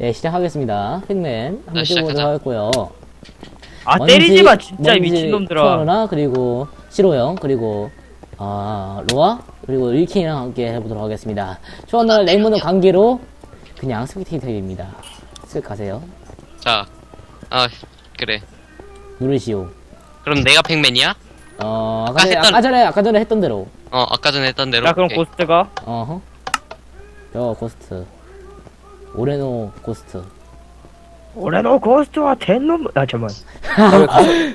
네, 시작하겠습니다. 팩맨 한번. 찍어보도록 하겠고요. 아 먼지- 때리지 마 진짜 먼지 미친놈들아 코아나 그리고 시로형 그리고 아 로아 그리고 리킹이랑 함께 해보도록 하겠습니다. 초원은 레이먼은 관계로 그냥 스피테이터입니다. 쓱 가세요. 자, 아 그래. 누르시오. 그럼 내가 팩맨이야? 어 아까 아까 전에, 했던- 아까 전에 아까 전에 했던 대로. 어 아까 전에 했던 대로. 자 그럼 오케이. 고스트가 어허. 저 고스트. 오레노 고스트. 올해 너 고스트와 된놈 아 잠만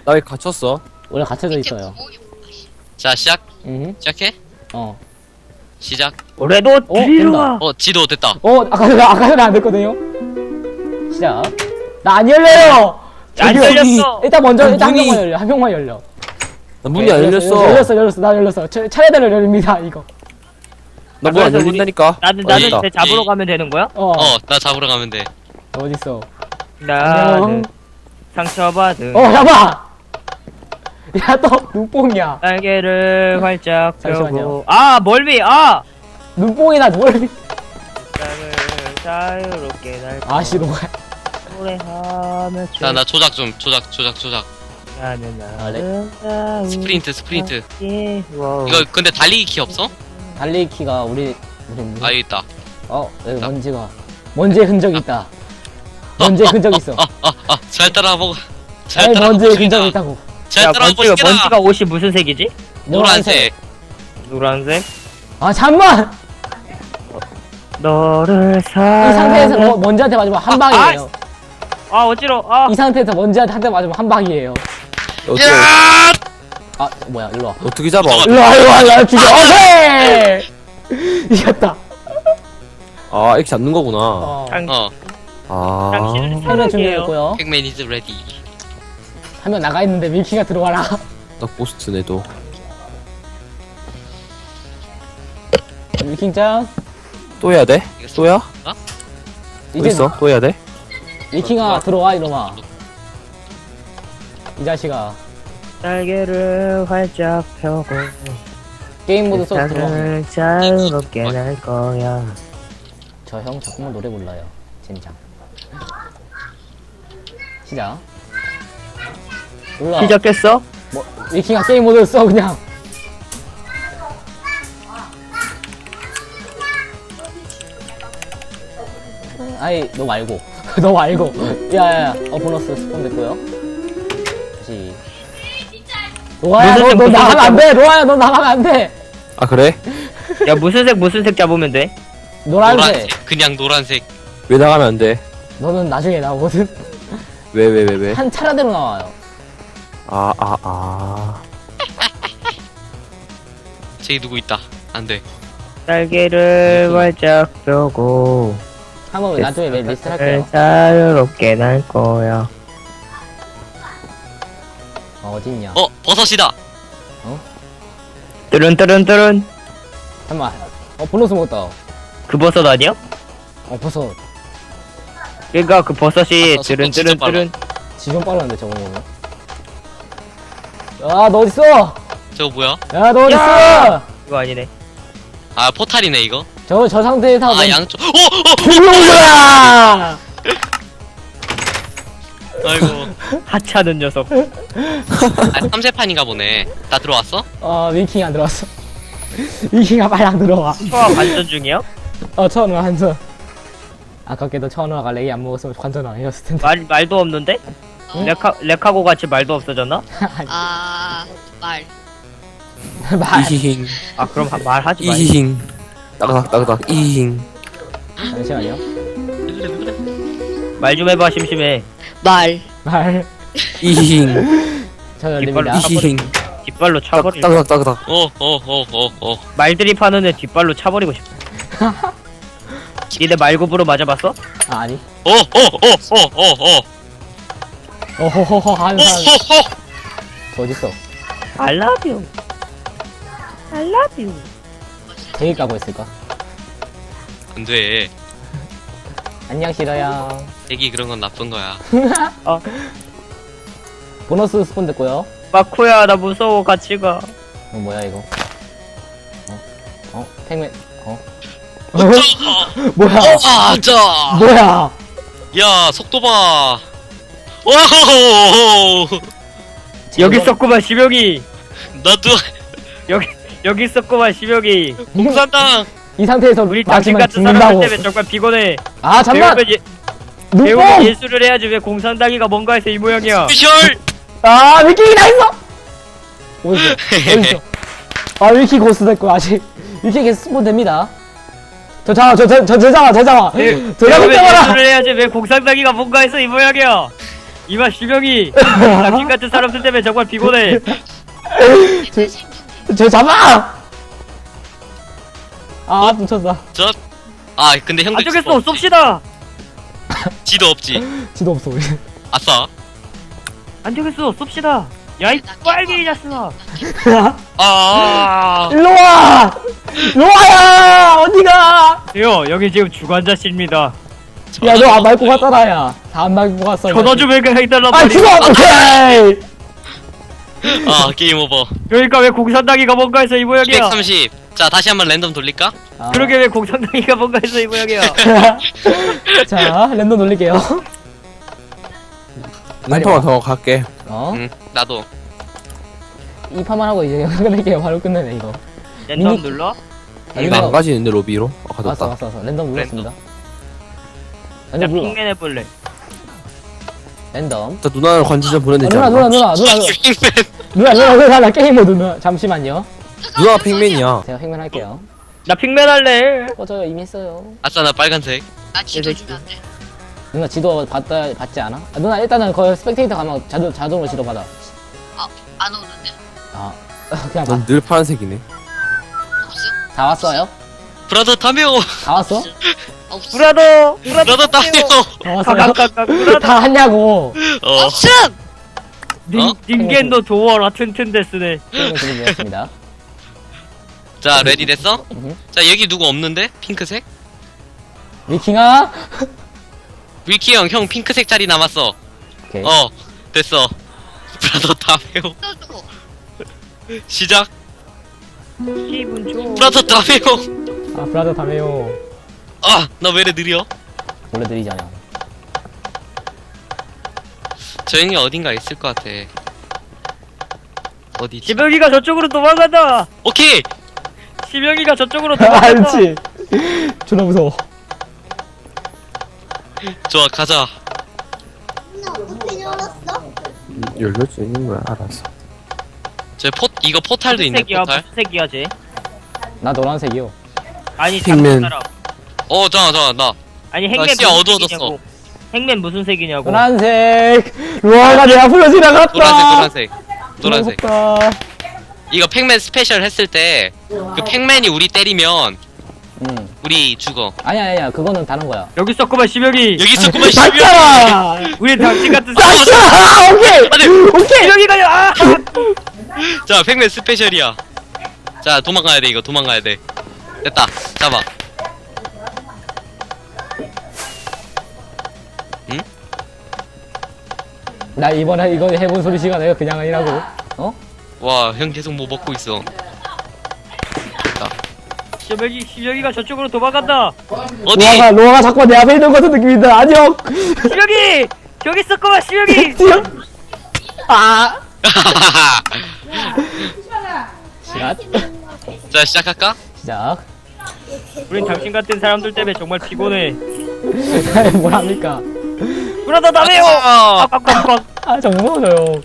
나 왜 갇혔어? 원래 갇혀져 있어요. 자 시작 응. 시작해. 어. 시작. 올해 너 어, 들려와 어 지도 됐다. 어 아까 전에 아까 전에 안 됐거든요. 시작. 나 안 열려요. 안 저기요. 열렸어 일단 먼저 아, 일단 한 문이- 명만 열려 한 명만 열려 나 문이 안 열렸어. 열렸어 열렸어 나 열렸어 차- 차례대로 열립니다 이거 나문 안 그래서 우리- 열린다니까. 나는 어, 나는. 쟤 잡으러 이- 가면 되는 거야? 어, 어 나 잡으러 가면 돼. 어딨어 나는 상처받은 어 잡아 야 또 눈뽕이야 날개를 활짝 잠시만요. 펴고 아 멀미 아 눈뽕이나 뭘 땅을 자유롭게 날 아 씨 너무 노래하며 자나 조작 좀 조작 조작 조작. 나는 아, 네. 아름다운 스프린트 스프린트. 이거 이거 근데 달리기 키 없어? 달리기 키가 우리 우리 무- 아 여기 있다. 어 여기 먼지가 먼지의 흔적이 있다 먼지의 흔적이 있어 아잘 따라보고. 잘 먼지의. 흔적이 있다고 잘야 따라보고 먼지가. 먼지가 옷이 무슨 색이지? 노란색. 노란색 아 잠만 너를 이 사랑 상태에서 뭐- 먼지한테 맞으면 한 방이에요 아 어지러 아 이 상태에서 먼지한테 한 대 맞으면 한 방이에요 야! 아 뭐야 일로 와 어떻게 잡아? 일로 와 일로 와 일로 와 죽여 오케이 이겼다 아 이렇게 잡는 거구나. 어. 당, 어 아. 당신은 한명 사랑이에요 준비했고요. 팩맨 is ready. 한명 나가 있는데 밀키가 들어와라. 나 고스트네도. 밀킹 짱. 또 해야 돼? 또야? 어? 또 이제 있어? 또 해야 돼? 밀킹아 들어와 이놈아. 이 자식아 날개를 활짝 펴고 게임 모드 써 들어와. 세상을 자유롭게 날 거야 저 형 자꾸만 노래 불러요. 젠장. 시작. 몰라. 시작했어? 뭐 밀킹아 게임 모드 써 그냥. 아이 너 말고 너 말고 야야야 어 보너스 스폰 됐고요 다시 로아야 무슨 너, 색, 너 무슨 나가면 색 안돼 로아야 너 나가면 안 돼 아 그래? 야 무슨 색 무슨 색 잡으면 돼? 노란색 노란색. 그냥 노란색. 왜 나가면 안 돼? 너는 나중에 나오거든 왜 왜 왜 왜? 한 차례대로 나와요 아 아 아. 저기 누구 있다. 안 돼. 날개를 활짝 펴고 한번 나중에 내 리스트 할게요 자유롭게 날 거야 어, 어딨냐 어 버섯이다. 뜨른 뜨른 뜨른 잠깐만 어 보너스 먹었다 그 버섯 아니야? 어 버섯 그니까 그 버섯이 아, 속도 진짜 뜨른뜨른뜨른 지금 빨랐는데 저거 먹으면 야 너 어딨어 저거 뭐야? 야 너 어딨어 이거 아니네 아 포탈이네 이거. 저 저 상태에서 아 양쪽. 어 어. 들어오거라 아이고. 하찮은 녀석 아 3세판인가 보네. 다 들어왔어? 어 위킹 안 들어왔어 위킹아 빨리 안 들어와 초아 반전 중이야? 어 천원 한전 아깝게도 천원아가 렉이 안 먹었으면 관전 안 해줬을 텐데 말, 말도 없는데? 렉하, 렉하고 같이 말도 없어졌나? 아, 말. 말 이히힝 아 그럼 하- 말하지 마 이히힝. 따그닥 따그닥 이히힝. 잠시만요 말 좀 해봐 심심해 말. 말 이히힝. 저 열립니다 이히힝. 뒷발로 따- 차버리 따그닥 따그닥. 어어어어 어. 말들이 파는 애 뒷발로 차버리고 싶어 니네 말굽으로 맞아봤어? 아 아니 어어어어어어. 어호호호 하는 사람 어허허. 저 어딨어 I love you I love you 대기 까고 있을까 안돼. 안녕 싫어요 애기 그런 건 나쁜 거야. 보너스 스폰 됐고요 마코야 나 무서워 같이 가 어 뭐야 이거 어? 어? 팩맨 어? 어, 뭐야 아, 자. 뭐야 야 속도 봐. 오. 여기 있었구만 시명이 나도 여기 여기 있었구만 시명이 공산당. 이 상태에서 우리 당신 맞으면 같은 사람들 죽는다고. 때문에 정말 피곤해 아 잠만. 배우면, 예, 배우면 눈뽕. 예술을 해야지 왜 공산당이가 뭔가 해서 이 모양이야 스페셜. 아 위킹이 다 있어. 어딨어? 어딨어? 아 위킹 고스 됐고 아직 위킹 계속 스폰 됩니다. 저 잡아 저저 저 잡아 저 잡아 저 잡아 배우면 잡아라. 예술을 해야지 왜 공산당이가 뭔가 해서 이 모양이야 이마 시명이 당신 같은 사람들 때문에 정말 피곤해 저 잡아. 아 놓쳤다. 저. 아 근데 형들 안 되겠어 지도 없지. 쏩시다 지도 없지. 지도 없어 우리. 아싸. 안 되겠어 쏩시다 야이 빨갱이 자스나 아. 일로 와. 로아야 어디가? 요 여기 지금 주관자씨입니다 야너 안 밟고 갔잖아 야. 다안 밟고 갔어. 전화 좀 해달란 아 말이야 죽어 오케이. 아 게임 오버. 그러니까 왜 공산당이가 뭔가 해서 이 모양이야 230. 자 다시 한번 랜덤 돌릴까? 아. 그러게 왜 공산당이가 뭔가 해서 이 모양이야 자 랜덤 돌릴게요. 한 통만 더 갈게. 어? 응. 나도. 이 판만 하고 이제 끝낼게요. 바로 끝내네 이거. 랜덤 미니- 눌러? 아, 이거 안 가지는데 로비로? 아 왔어 가졌다. 왔어 왔어. 랜덤 눌렀습니다. 나 랜덤 눌러. 핑맨 해볼래 랜덤. 자 누나를 관지 좀 아, 되지 누나? 누나 누나 누나 누나 누나 누나 누나 나 게임 모드 누나 잠시만요. 누나가 핑맨이야. 제가 횡만 할게요. 나 핑맨 할래 꺼져요 이미 했어요. 아싸 나 빨간색. 나 지도 주면 안 돼. 누나 지도 받다 받지 않아? 아, 누나 일단은 거 스펙테이터 가면 자동 자동으로 지도 받아. 안 오는데. 아 그냥 가. 넌늘 파란색이네. 없음? 다 왔어요? 브라더 타메오. 다 왔어? 없음. 브라더 브라더 브라더 타메오. 다 왔어요? 브라더 다 했냐고. 어. 없음! 닌, 어? 닌겐도 도어라 튼튼 데스네 게임을 드리겠습니다. 자 레디 됐어? 음. 자 여기 누구 없는데? 핑크색? 위킹아. 위키 형, 형 핑크색 자리 남았어. 오케이. 어, 됐어. 브라더 타메오. 떠줘. 시작. 기분 좋아 브라더 타메오. 아 브라더 다메요. 아, 나 왜 이래 느려? 원래. 저 형이 어딘가 있을 것 같아. 어디지? 시명이가 저쪽으로 도망간다 오케이! 시명이가 저쪽으로 아 도망간다 그렇지. 존나 무서워. 좋아, 가자. 음, 열릴 수 있는 거야. 알았어. 저 포, 이거 포탈도 있네, 색이야 포탈. 무슨 색이야 쟤 나 노란색이요. 아니 핑맨. 잡는 사람 어, 잠깐, 잠깐, 나. 아니 행맨 시야 무슨 어두워졌어. 색이냐고. 행맨 무슨 색이냐고 노란색. 로아가 내 앞으로 지나갔다. 노란색, 노란색. 노란색. 무섭다. 이거 팩맨 스페셜 했을 때, 그 팩맨이 우리 때리면, 응. 우리 죽어. 아니야 아니야 그거는 다른 거야. 여기 있었구만 시명이 여기 있었구만, 시면 맞잖아. 우리 당신 같은 사람 맞잖아. 오케이. 아니, 오케이. 시명이가 아 자, 팩맨 스페셜이야. 자, 도망가야 돼, 이거. 도망가야 돼. 됐다. 잡아. 나 이번에 이거 해본 소리 시간 내가 그냥 아니라고. 어? 와, 형 계속 뭐 먹고 있어. 시명이 시명이가 저쪽으로 도망간다 어디? 로아가 로아가 자꾸 내 앞에 있는 것 같은 느낌인다. 안녕. 시명이 저기 있었구만 시명이 뛰어. 아. 시간. 자, 시작할까? 시작. 우린 당신 같은 사람들 때문에 정말 피곤해 뭘 합니까? 브라더 나메요 아, 아 정말 무서워요.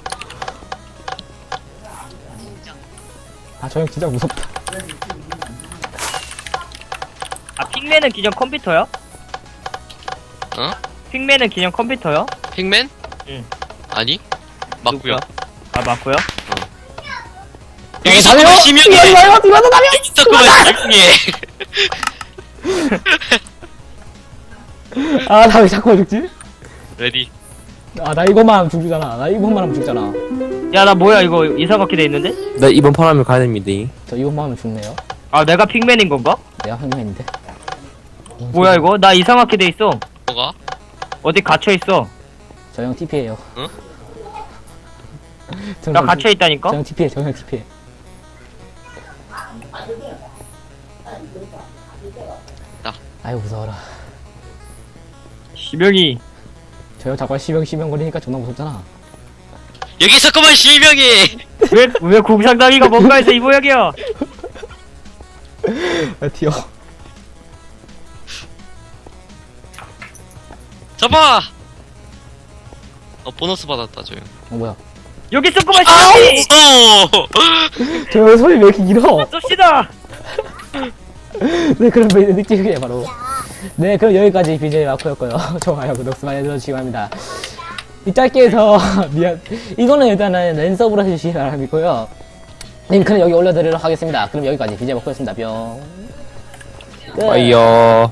아 저 형 진짜 무섭다. 아 핑맨은 기존 컴퓨터야? 어? 핑맨은 기존 컴퓨터야? 팩맨? 응. 아니? 맞구요. 누구야? 아 맞고요? 여기 어, 있었구만, 심형이! 이거 이거 이거 다며. 여기 있었구만, 심형이! 아나 왜 자꾸 죽지? 레디. 아 나 이것만 하면 죽잖아. 나 이것만 하면 죽잖아. 야 나 뭐야 이거 이상하게 돼 있는데? 나 이번 판 하면 가야 됩니다. 저 이것만 하면 죽네요. 아 내가 핑맨인 건가? 내가 흥미했는데. 뭐야 이거? 나 이상하게 돼 있어 뭐가? 어디 갇혀 있어 저형 TP예요. 응? 나 갇혀 있다니까? 저형 TP해. 저형 TP해. 나. 아유 무서워라. 시명이 저형 자꾸 시명 시명 거리니까 존나 무섭잖아. 여기 있었구만 실명이 왜, 왜 공상당이가 뭔가 해서 이 모양이야? 아, 튀어. 잡아 어 보너스 받았다 저형 어 뭐야? 여기 있었구만, 아우 시명이! 어저형 소리 왜 이렇게 길어? 쏩시다! 네, 그럼 저희는 느끼게 바로. 네, 그럼 여기까지 BJ 마코였고요. 좋아요, 구독 많이 해주시기 바랍니다. 이 짧게 해서, 미안. 이거는 일단은 랜서브로 해주시기 바람이고요. 링크는 여기 올려드리도록 하겠습니다. 그럼 여기까지 BJ 마코였습니다. 뿅. 끝. 빠이요